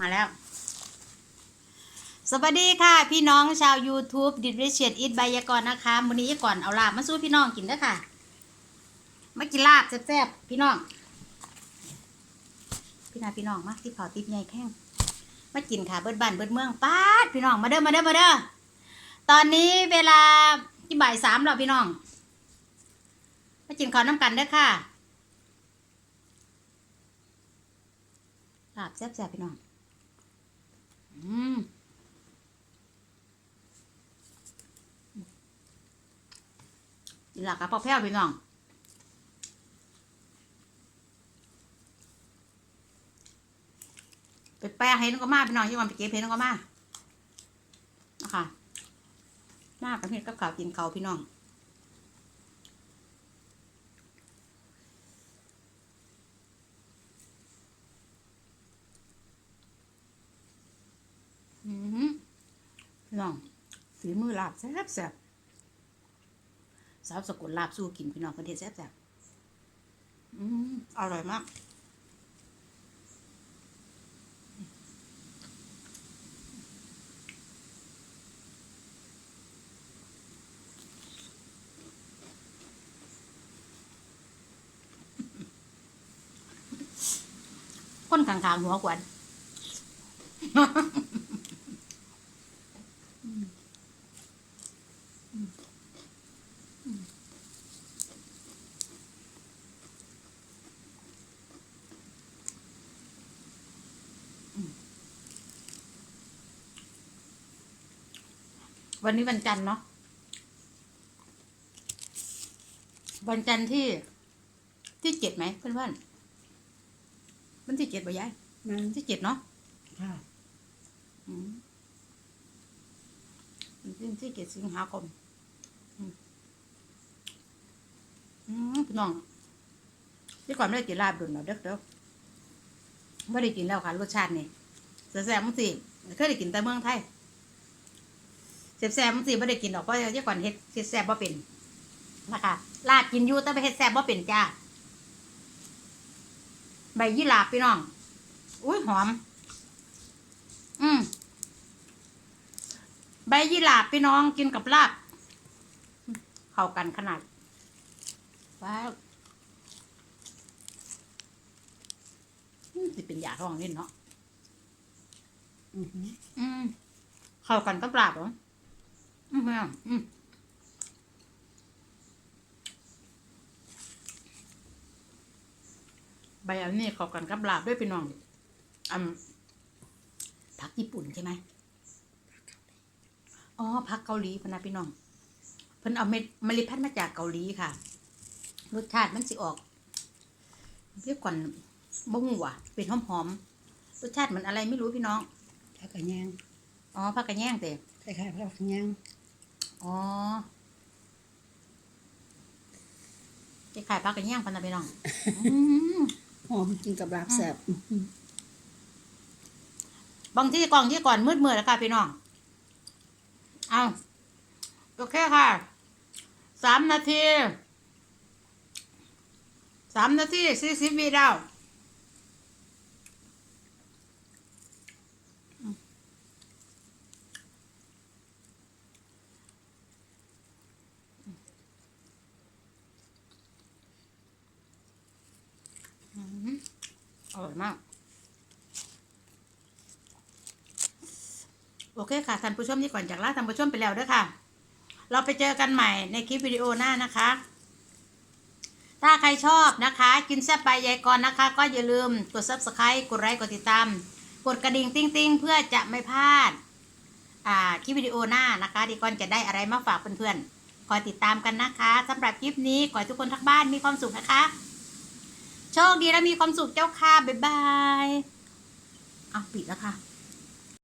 มาแล้ว สวัสดีค่ะ พี่น้องชาว YouTube ดิดริเชียดอิดใบยากรนะคะวันนี้ก่อนเอาลาบมาสู้พี่น้องกินด้อค่ะ มากินลาบแซ่บๆพี่น้อง พี่นาพี่น้องมาที่เผาติบใหญ่แข้งมากินค่ะเบิดบ้านเบิดเมืองป้าดพี่น้องมาเด้อมาเด้อมาเด้อตอนนี้เวลาที่บ่ายสามแล้วพี่น้องมากินข้าวน้ำกันเด้อค่ะลาบแซ่บๆพี่น้อง อืมนี่แหละครับพ่อแพ้วพี่น้องไปแปะให้น้องก็มาพี่น้องที่วันไปเก็บให้น้องก็มานะคะมากับเห็ดกับข่าวกินเขาพี่น้อง อืม พี่น้องฝีมือลาบแซ่บแซ่บสาวสกุลลาบสู้กินพี่น้องคนเทศแซ่บๆอืมอร่อยมากคนข้างๆหัวกวน วันนี้วันจันทร์เนาะวันจันทร์ที่ที่เจ็ดไหมเพื่อนเพื่อนๆวันที่เจ็ดบ่ยายมันวันที่เจ็ดเนาะค่ะอืมวันที่เจ็ดสิงหาคมอืมอืมพี่น้องที่ก่อนไม่ได้กินลาบดุนเนาะเด้อเด้อไม่ได้กินแล้วค่ะรสชาตินี่แซ่บๆมั้งสิเคยได้กินแต่เมืองไทย แซ่บๆมันสิบ่ได้กินดอกเพราะที่ก่อนเฮ็ดเฮ็ดแซ่บบ่เป็นนะคะลาดกินอยู่แต่ไปเฮ็ดแซ่บบ่เป็นจ้าใบยี่หราบพี่น้องอุ้ยหอม อืมใบยี่หราบพี่น้องกินกับลาบเข้ากันขนาดว้าวอืมสิเป็นยาท้องเล่นเนาะอือหืออืมเข้ากันกับลาบเหรอ อืมพี่น้องอืมใบอันนี้เข้ากันกับลาบด้วยพี่น้องอืมผักญี่ปุ่นใช่ไหมอ๋อผักเกาหลีพะนะพี่น้องเพิ่นเอาเม็ดเมล็ดพันธุ์มาจากเกาหลีค่ะ รสชาติมันสิออกเรียกก่อนบ่งว่ะ เป็นหอมๆรสชาติเหมือนอะไรไม่รู้พี่น้องผักกระแยงอ๋อผักกระแยงเตะคล้ายๆผักกระแยง อ๋อจะขายผักกระแยงพันนะพี่น้องอืมหอมกินกับลาบแซ่บอื้อหือบางที่กล่องที่ก่อนมืดมืดแล้วค่ะพี่น้อง เอาโอเคค่ะ สามนาที สามนาทีสี่สิบวิแล้ว อร่อยมาก โอเคค่ะท่านผู้ชมที่ก่อนจากลาท่านผู้ชมไปแล้วด้วยค่ะ เราไปเจอกันใหม่ในคลิปวิดีโอหน้านะคะ ถ้าใครชอบนะคะ กินแซ่บไปยายกรนะคะ ก็อย่าลืมกด subscribe กดไลค์กดติดตาม กดกระดิ่งติ้งติ้งเพื่อจะไม่พลาดอ่าคลิปวิดีโอหน้านะคะดีกรจะได้อะไรมาฝากเพื่อนๆ คอยติดตามกันนะคะสำหรับคลิปนี้ ขอให้ทุกคนทั้งบ้านมีความสุขนะคะ โชคดีและมีความสุขเจ้าค่ะ บ๊ายบายอะปิดแล้วค่ะ